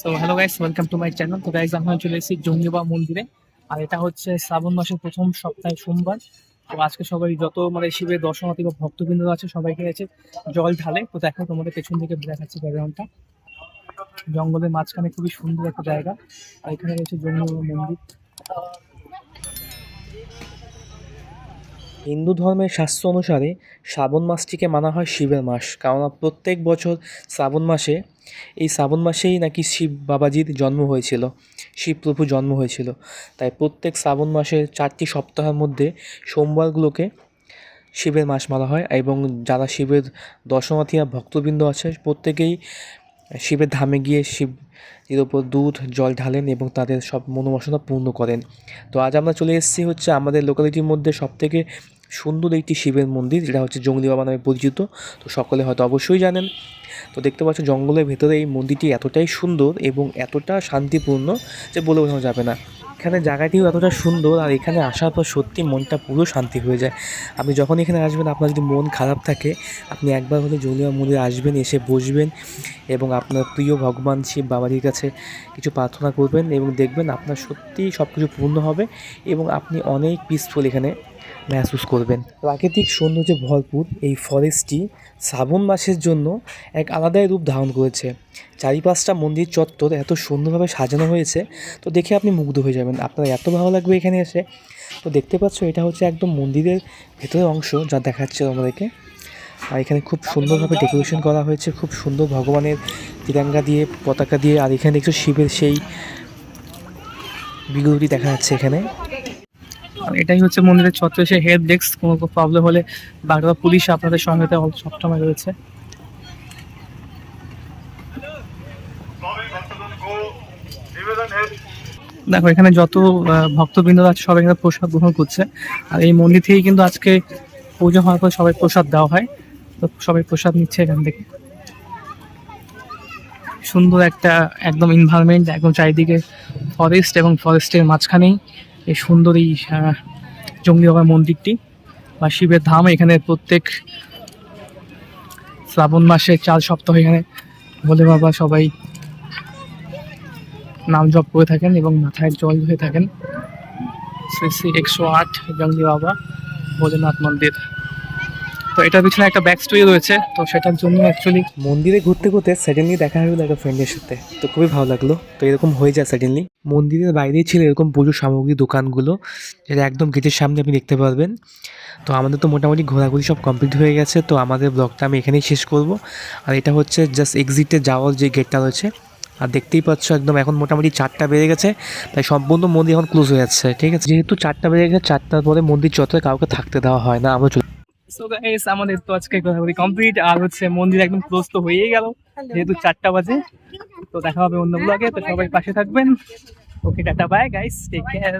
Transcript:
So hello guys welcome to my channel তো guys আমরা চলে এসেছি জঙ্গিবা মন্দিরে। আর এটা হচ্ছে শ্রাবণ মাসের প্রথম সপ্তাহে সোমবার। তো আজকে সবাই যত মানে শিবের দর্শনার্থী বা ভক্তবৃন্দ আছে, সবাইকে গেছে জল ঢালে। তো দেখো তোমাদের পেছন দিকে দেখাচ্ছি ব্যাকগ্রাউন্ডটা। জঙ্গলের মাঝখানে খুবই সুন্দর একটা জায়গা। আর এখানে রয়েছে জঙ্গিবা মন্দির। হিন্দু ধর্মের শাস্ত্র অনুসারে শ্রাবণ মাসটিকে মানা হয় শিবের মাস। কারণ প্রত্যেক বছর শ্রাবণ মাসে, এই শ্রাবণ মাসেই নাকি শিব বাবাজির জন্ম হয়েছিল শিবপ্রভু জন্ম হয়েছিল। তাই প্রত্যেক শ্রাবণ মাসের চারটি সপ্তাহের মধ্যে সোমবারগুলোকে শিবের মাস মানা হয় এবং যারা শিবের দর্শনার্থীরা, ভক্তবৃন্দ আছে, প্রত্যেকেই শিবের ধামে গিয়ে শিব এর ওপর দুধ, জল ঢালেন এবং তাদের সব মনোবাসনা পূর্ণ করেন। তো আজ আমরা চলে এসেছি হচ্ছে আমাদের লোকালিটির মধ্যে সবথেকে সুন্দর একটি শিবের মন্দির, যেটা হচ্ছে জঙ্গলি বাবা নামে পরিচিত, তো সকলে হয়তো অবশ্যই জানেন। তো দেখতে পাচ্ছ জঙ্গলের ভেতরে এই মন্দিরটি এতটাই সুন্দর এবং এতটা শান্তিপূর্ণ যে বলে বোঝানো যাবে না। এখানে জায়গাটিও এতটা সুন্দর আর এখানে আসার পর সত্যি মনটা পুরো শান্তি হয়ে যায়। আপনি যখন এখানে আসবেন, আপনার যদি মন খারাপ থাকে, আপনি একবার হলে জঙ্গলিবা মন্দিরে আসবেন, এসে বসবেন এবং আপনার প্রিয় ভগবান শিব বাবাজির কাছে কিছু প্রার্থনা করবেন এবং দেখবেন আপনার সত্যিই সব কিছু পূর্ণ হবে এবং আপনি অনেক পিসফুল এখানে মেহসুস করবেন। প্রাকৃতিক সৌন্দর্যে ভরপুর এই ফরেস্টটি শ্রাবণ মাসের জন্য এক আলাদাই রূপ ধারণ করেছে। চারিপাশটা মন্দির চত্বর এত সুন্দরভাবে সাজানো হয়েছে, তো দেখে আপনি মুগ্ধ হয়ে যাবেন। আপনার এত ভালো লাগবে এখানে এসে। তো দেখতে পাচ্ছ, এটা হচ্ছে একদম মন্দিরের ভেতরের অংশ যা দেখাচ্ছে আমাদেরকে আর এখানে খুব সুন্দরভাবে ডেকোরেশন করা হয়েছে, খুব সুন্দর ভগবানের তিরঙ্গা দিয়ে, পতাকা দিয়ে। আর এখানে দেখছ শিবের সেই বিগ্রহটি দেখা যাচ্ছে এখানে। আর এটাই হচ্ছে মন্দিরের ছত্রে সে হেল্প ডেস্ক কোনো প্রবলেম হলে বাগদা পুলিশ আপনাদের সঙ্গে সবসময় রয়েছে। দেখো, এখানে যত ভক্তবৃন্দ আছে, সবাই এখানে প্রসাদ গ্রহণ করছে। আর এই মন্দির থেকেই কিন্তু আজকে পুজো হওয়ার পর সবাই প্রসাদ দেওয়া হয়। তো সবাই প্রসাদ নিচ্ছে এখান থেকে। সুন্দর একটা একদম এনভায়রনমেন্ট একদম চারিদিকে ফরেস্ট এবং ফরেস্টের মাঝখানেই। এই সুন্দর এই জঙ্গলি বাবার মন্দিরটি বা শিবের ধাম এখানে প্রত্যেক শ্রাবণ মাসে চার সপ্তাহ এখানে ভোলে বাবা সবাই নাম জপ করে থাকেন এবং মাথায় জল ধরে থাকেন। শ্রী শ্রী একশো আট জঙ্গলি বাবা ভোলেনাথ মন্দির। তো এটার পিছনে একটা ব্যাক স্টোরি রয়েছে, তো সেটার জন্য অ্যাকচুয়ালি মন্দিরে ঘুরতে ঘুরতে সাডেনলি দেখা হয়ে গেলো একটা ফ্রেন্ডের সাথে, তো খুবই ভালো লাগল। তো এরকম হয়ে যায় সাডেনলি মন্দিরের বাইরেই ছিল এরকম পুজো সামগ্রী দোকানগুলো, যেটা একদম গেটের সামনে আপনি দেখতে পারবেন। তো আমাদের তো মোটামুটি ঘোরাঘুরি সব কমপ্লিট হয়ে গেছে, তো আমাদের ব্লগটা আমি এখানেই শেষ করব। আর এটা হচ্ছে জাস্ট এক্সিটে যাওয়ার যে গেটটা রয়েছে, আর দেখতেই পাচ্ছ একদম এখন মোটামুটি চারটা বেড়ে গেছে, তাই সম্পূর্ণ মন্দির এখন ক্লোজ হয়ে যাচ্ছে, ঠিক আছে? যেহেতু চারটা বেড়ে গেছে, চারটার পরে মন্দির চত্বরে কাউকে থাকতে দেওয়া হয় না, আমরা গাইস আমাদের তো আজকে কথা বলি কমপ্লিট আর হচ্ছে মন্দির একদম ক্লোজ তো হয়েই গেল, যেহেতু চারটা বাজে। তো দেখা হবে অন্য ব্লগে তো সবাই পাশে থাকবেন। Okay tata bye guys take care